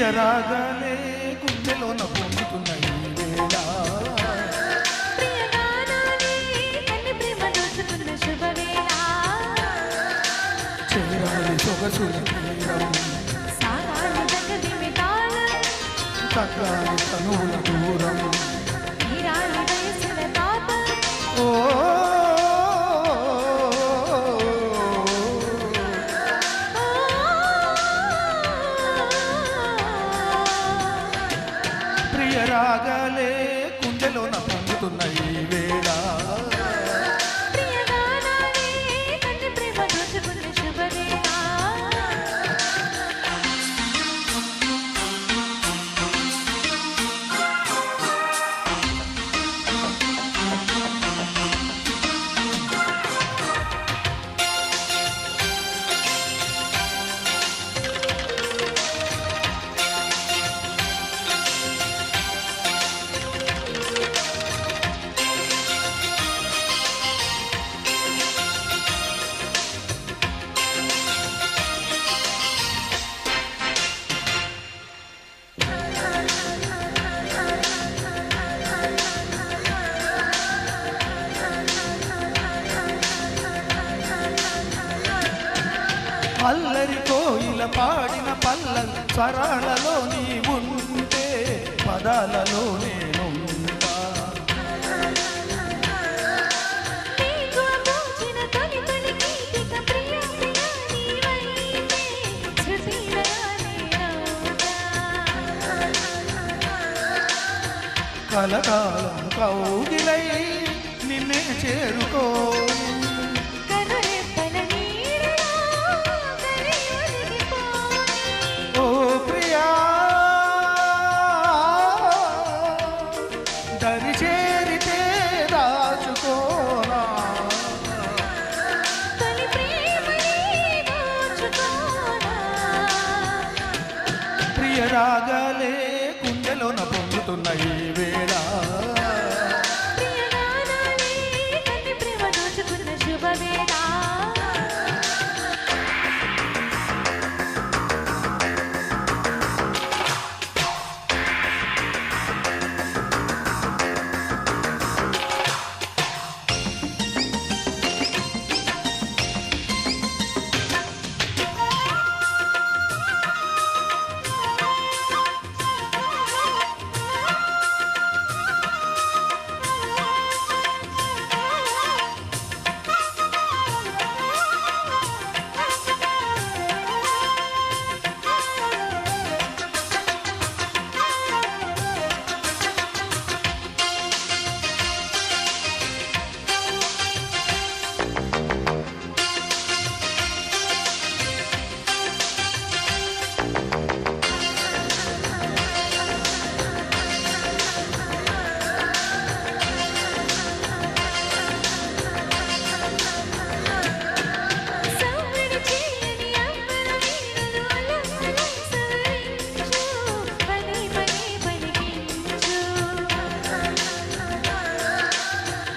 రాగాలే గుండెలోన పొందుతున్న ఈ వేళ. ప్రియగానాలే కన్ని ప్రేమ దోచుకున్న శుభవేళ. చేరాలి సొగసుల తగ్గాలి తనువుల దూరం. ప్రియ కుండెలో నా పొందుతున్న ఈ వేళ. అల్లరి కోయిల పాడిన పల్ల స్వరాలలో నీ ఉంటే పదాలలోనే కలకాలం కౌగిలై నిన్నే చేరుకో కనురెప్పల నీడలో కలి ఒదిగిపోని. ఓ ప్రియా దరి చేరితే దాచుకోనా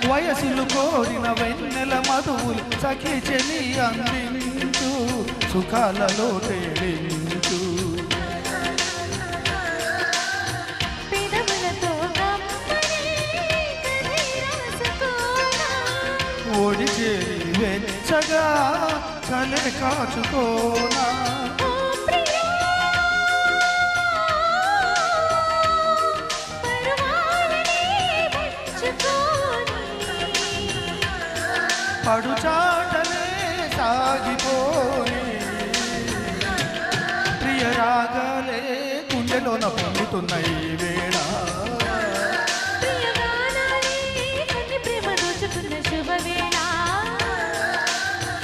వయసులు కోరిన వెన్నెల మధువులు సఖి చెలి అందించు సుఖాలలో రాసుకోనా ఓడి చేరి వెచ్చగా చలే కాచుకోనా పడు చాటలే సాగిపోని ప్రియ రాగాలే గుండెలోన పొందుతున్న ఈ వేళ.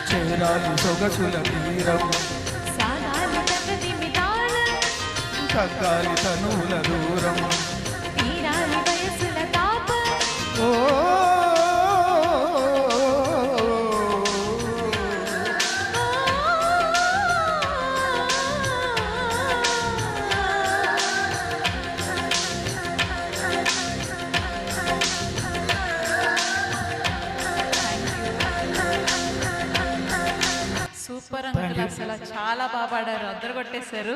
చేరాలి సొగసుల తీరం. తగ్గాలి తనువుల దూరం. తీరాలి వయసుల తాపం. ఓ అసలు చాలా బాగా పాడారు. అద్దరు కొట్టేశారు.